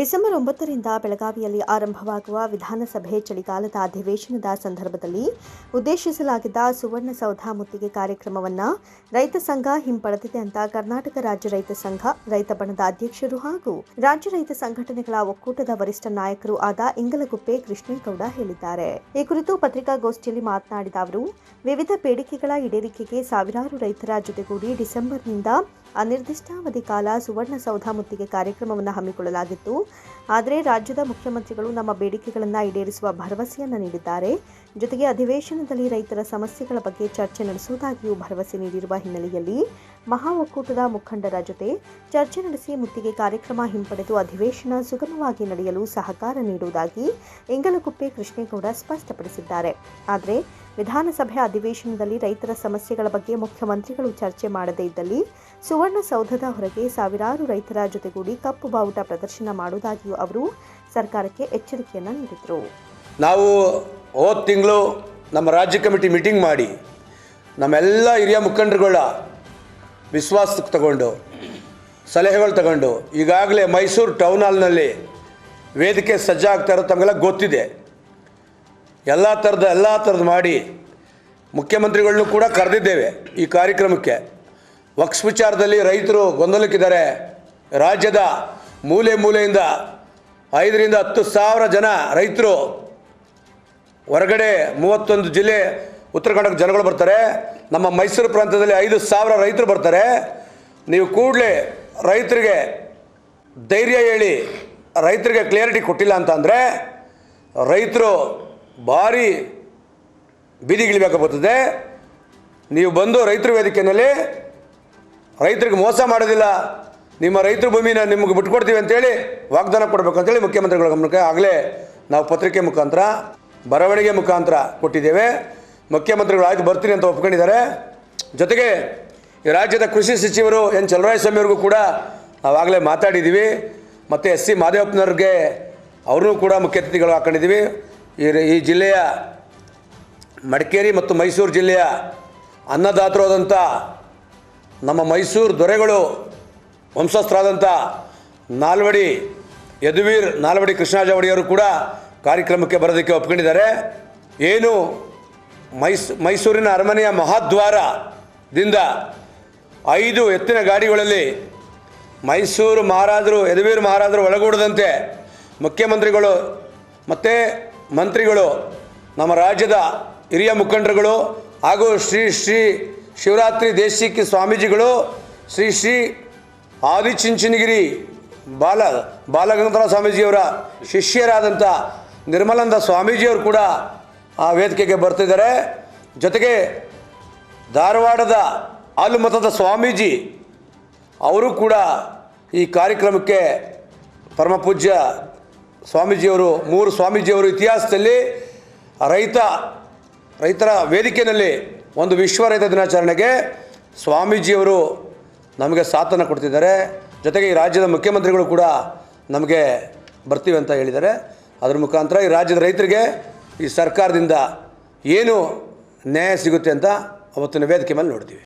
December ಒಂಬತ್ತರಿಂದ ಬೆಳಗಾವಿಯಲ್ಲಿ ಆರಂಭವಾಗುವ ವಿಧಾನಸಭೆ ಚಳಿಗಾಲದ ಅಧಿವೇಶನದ ಸಂದರ್ಭದಲ್ಲಿ ಉದ್ದೇಶಿಸಲಾಗಿದ್ದ ಸುವರ್ಣಸೌಧ ಮುತ್ತಿಗೆ ಕಾರ್ಯಕ್ರಮವನ್ನು ರೈತ ಸಂಘ ಹಿಂಪಡೆದಿದೆ ಅಂತ ಕರ್ನಾಟಕ ರಾಜ್ಯ ರೈತ ಸಂಘ, ರೈತ ಬಣದ ಅಧ್ಯಕ್ಷರು ಹಾಗೂ ರಾಜ್ಯ ರೈತ ಸಂಘಟನೆಗಳ ಒಕ್ಕೂಟದ ವರಿಷ್ಠ ನಾಯಕರು ಆದ ಇಂಗಲಗುಪ್ಪೆ ಕೃಷ್ಣೇಗೌಡ ಹೇಳಿದ್ದಾರೆ. ಈ ಕುರಿತು ಪತ್ರಿಕಾಗೋಷ್ಠಿಯಲ್ಲಿ ಮಾತನಾಡಿದ ಅವರು, ವಿವಿಧ ಬೇಡಿಕೆಗಳ ಈಡೇರಿಕೆಗೆ ಸಾವಿರಾರು ರೈತರ ಜೊತೆಗೂಡಿ ಡಿಸೆಂಬರ್ನಿಂದ ಅನಿರ್ದಿಷ್ಟಾವಧಿ ಕಾಲ ಸುವರ್ಣಸೌಧ ಮುತ್ತಿಗೆ ಕಾರ್ಯಕ್ರಮವನ್ನು ಹಮ್ಮಿಕೊಳ್ಳಲಾಗಿತ್ತು. ಆದರೆ ರಾಜ್ಯದ ಮುಖ್ಯಮಂತ್ರಿಗಳು ನಮ್ಮ ಬೇಡಿಕೆಗಳನ್ನು ಈಡೇರಿಸುವ ಭರವಸೆಯನ್ನು ನೀಡಿದ್ದಾರೆ. ಜೊತೆಗೆ ಅಧಿವೇಶನದಲ್ಲಿ ರೈತರ ಸಮಸ್ಯೆಗಳ ಬಗ್ಗೆ ಚರ್ಚೆ ನಡೆಸುವುದಾಗಿಯೂ ಭರವಸೆ ನೀಡಿರುವ ಹಿನ್ನೆಲೆಯಲ್ಲಿ ಮಹಾ ಒಕ್ಕೂಟದ ಮುಖಂಡರ ಜೊತೆ ಚರ್ಚೆ ನಡೆಸಿ ಮುತ್ತಿಗೆ ಕಾರ್ಯಕ್ರಮ ಹಿಂಪಡೆದು ಅಧಿವೇಶನ ಸುಗಮವಾಗಿ ನಡೆಯಲು ಸಹಕಾರ ನೀಡುವುದಾಗಿ ಇಂಗಲಕುಪ್ಪೆ ಕೃಷ್ಣೇಗೌಡ ಸ್ಪಷ್ಟಪಡಿಸಿದ್ದಾರೆ. ಆದರೆ, ವಿಧಾನಸಭೆ ಅಧಿವೇಶನದಲ್ಲಿ ರೈತರ ಸಮಸ್ಯೆಗಳ ಬಗ್ಗೆ ಮುಖ್ಯಮಂತ್ರಿಗಳು ಚರ್ಚೆ ಮಾಡದೇ ಇದ್ದಲ್ಲಿ ಸುವರ್ಣಸೌಧದ ಹೊರಗೆ ಸಾವಿರಾರು ರೈತರ ಜೊತೆಗೂಡಿ ಕಪ್ಪು ಬಾವುಟ ಪ್ರದರ್ಶನ ಮಾಡುವುದಾಗಿಯೂ ಅವರು ಸರ್ಕಾರಕ್ಕೆ ಎಚ್ಚರಿಕೆಯನ್ನು ನೀಡಿದರು. ನಾವು ಹೋದ ತಿಂಗಳು ನಮ್ಮ ರಾಜ್ಯ ಕಮಿಟಿ ಮೀಟಿಂಗ್ ಮಾಡಿ, ನಮ್ಮೆಲ್ಲ ಹಿರಿಯ ಮುಖಂಡರುಗಳ ವಿಶ್ವಾಸಕ್ಕೆ ತಗೊಂಡು, ಸಲಹೆಗಳು ತಗೊಂಡು, ಈಗಾಗಲೇ ಮೈಸೂರು ಟೌನ್ ಹಾಲ್ನಲ್ಲಿ ವೇದಿಕೆ ಸಜ್ಜಾಗ್ತಾ ಇರೋ ತಮಗೆಲ್ಲ ಗೊತ್ತಿದೆ. ಎಲ್ಲ ಥರದ ಎಲ್ಲ ಥರದ್ದು ಮಾಡಿ ಮುಖ್ಯಮಂತ್ರಿಗಳನ್ನೂ ಕೂಡ ಕರೆದಿದ್ದೇವೆ ಈ ಕಾರ್ಯಕ್ರಮಕ್ಕೆ. ವಕ್ಸ್ ವಿಚಾರದಲ್ಲಿ ರೈತರು ಗೊಂದಲಕ್ಕಿದ್ದಾರೆ. ರಾಜ್ಯದ ಮೂಲೆ ಮೂಲೆಯಿಂದ ಐದರಿಂದ ಹತ್ತು ಸಾವಿರ ಜನ ರೈತರು ಹೊರಗಡೆ ಮೂವತ್ತೊಂದು ಜಿಲ್ಲೆ ಉತ್ತರ ಕನ್ನಡಕ್ಕೆ ಜನಗಳು ಬರ್ತಾರೆ. ನಮ್ಮ ಮೈಸೂರು ಪ್ರಾಂತ್ಯದಲ್ಲಿ ಐದು ಸಾವಿರ ರೈತರು ಬರ್ತಾರೆ. ನೀವು ಕೂಡಲೇ ರೈತರಿಗೆ ಧೈರ್ಯ ಹೇಳಿ, ರೈತರಿಗೆ ಕ್ಲಿಯರಿಟಿ ಕೊಟ್ಟಿಲ್ಲ ಅಂತಂದರೆ ರೈತರು ಭಾರಿ ಬೀದಿಗಿಳಿಬೇಕಾಗುತ್ತದೆ ನೀವು ಬಂದು ರೈತರ ವೇದಿಕೆಯಲ್ಲಿ ರೈತರಿಗೆ ಮೋಸ ಮಾಡೋದಿಲ್ಲ. ನಿಮ್ಮ ರೈತರ ಭೂಮಿನ ನಿಮಗೆ ಬಿಟ್ಕೊಡ್ತೀವಿ ಅಂತೇಳಿ ವಾಗ್ದಾನ ಕೊಡಬೇಕಂತೇಳಿ ಮುಖ್ಯಮಂತ್ರಿಗಳ ಗಮನಕ್ಕೆ ಆಗಲೇ ನಾವು ಪತ್ರಿಕೆ ಮುಖಾಂತರ, ಬರವಣಿಗೆ ಮುಖಾಂತರ ಕೊಟ್ಟಿದ್ದೇವೆ. ಮುಖ್ಯಮಂತ್ರಿಗಳು ಆಯ್ತು, ಬರ್ತೀನಿ ಅಂತ ಒಪ್ಕೊಂಡಿದ್ದಾರೆ. ಜೊತೆಗೆ ಈ ರಾಜ್ಯದ ಕೃಷಿ ಸಚಿವರು ಎನ್. ಚಲರಾಯಸ್ವಾಮಿಯವ್ರಿಗೂ ಕೂಡ ನಾವಾಗಲೇ ಮಾತಾಡಿದ್ದೀವಿ. ಮತ್ತು ಎಸ್. ಸಿ. ಮಾದೇವಪ್ಪನವ್ರಿಗೆ ಅವ್ರನ್ನೂ ಕೂಡ ಮುಖ್ಯ ಅತಿಥಿಗಳು ಹಾಕೊಂಡಿದ್ದೀವಿ. ಈ ಈ ಜಿಲ್ಲೆಯ ಮಡಿಕೇರಿ ಮತ್ತು ಮೈಸೂರು ಜಿಲ್ಲೆಯ ಅನ್ನದಾತರಾದಂಥ ನಮ್ಮ ಮೈಸೂರು ದೊರೆಗಳು ವಂಶಸ್ಥರಾದಂಥ ನಾಲ್ವಡಿ ಯದುವೀರ್ ನಾಲ್ವಡಿ ಕೃಷ್ಣರಾಜ ಒಡೆಯವರು ಕೂಡ ಕಾರ್ಯಕ್ರಮಕ್ಕೆ ಬರೋದಕ್ಕೆ ಒಪ್ಕೊಂಡಿದ್ದಾರೆ. ಏನು ಮೈಸ್, ಮೈಸೂರಿನ ಅರಮನೆಯ ಮಹಾದ್ವಾರದಿಂದ ಐದು ಎತ್ತಿನ ಗಾಡಿಗಳಲ್ಲಿ ಮೈಸೂರು ಮಹಾರಾಜರು, ಯದುವೀರ್ ಮಹಾರಾಜರು ಒಳಗೂಡದಂತೆ ಮುಖ್ಯಮಂತ್ರಿಗಳು ಮತ್ತು ಮಂತ್ರಿಗಳು, ನಮ್ಮ ರಾಜ್ಯದ ಹಿರಿಯ ಮುಖಂಡರುಗಳು ಹಾಗೂ ಶ್ರೀ ಶ್ರೀ ಶಿವರಾತ್ರಿ ದೇಶಿಕಿ ಸ್ವಾಮೀಜಿಗಳು, ಶ್ರೀ ಶ್ರೀ ಆದಿಚುಂಚನಗಿರಿ ಬಾಲ, ಬಾಲಗಂಗಾಧರ ಸ್ವಾಮೀಜಿಯವರ ಶಿಷ್ಯರಾದಂಥ ನಿರ್ಮಲಂದ ಸ್ವಾಮೀಜಿಯವರು ಕೂಡ ಆ ವೇದಿಕೆಗೆ ಬರ್ತಿದ್ದಾರೆ. ಜೊತೆಗೆ ಧಾರವಾಡದ ಆಲುಮತದ ಸ್ವಾಮೀಜಿ, ಅವರು ಕೂಡ ಈ ಕಾರ್ಯಕ್ರಮಕ್ಕೆ ಪರಮ ಪೂಜ್ಯ ಸ್ವಾಮೀಜಿಯವರು, ಮೂರು ಸ್ವಾಮೀಜಿಯವರು ಇತಿಹಾಸದಲ್ಲಿ ರೈತ, ರೈತರ ವೇದಿಕೆಯಲ್ಲಿ ಒಂದು ವಿಶ್ವ ರೈತ ದಿನಾಚರಣೆಗೆ ಸ್ವಾಮೀಜಿಯವರು ನಮಗೆ ಸಾಥನ ಕೊಡ್ತಿದ್ದಾರೆ. ಜೊತೆಗೆ ಈ ರಾಜ್ಯದ ಮುಖ್ಯಮಂತ್ರಿಗಳು ಕೂಡ ನಮಗೆ ಬರ್ತೀವಿ ಅಂತ ಹೇಳಿದ್ದಾರೆ. ಅದರ ಮುಖಾಂತರ ಈ ರಾಜ್ಯದ ರೈತರಿಗೆ ಈ ಸರ್ಕಾರದಿಂದ ಏನು ನ್ಯಾಯ ಸಿಗುತ್ತೆ ಅಂತ ಅವತ್ತು ವೇದಿಕೆ ಮೇಲೆ ನೋಡ್ತೀವಿ.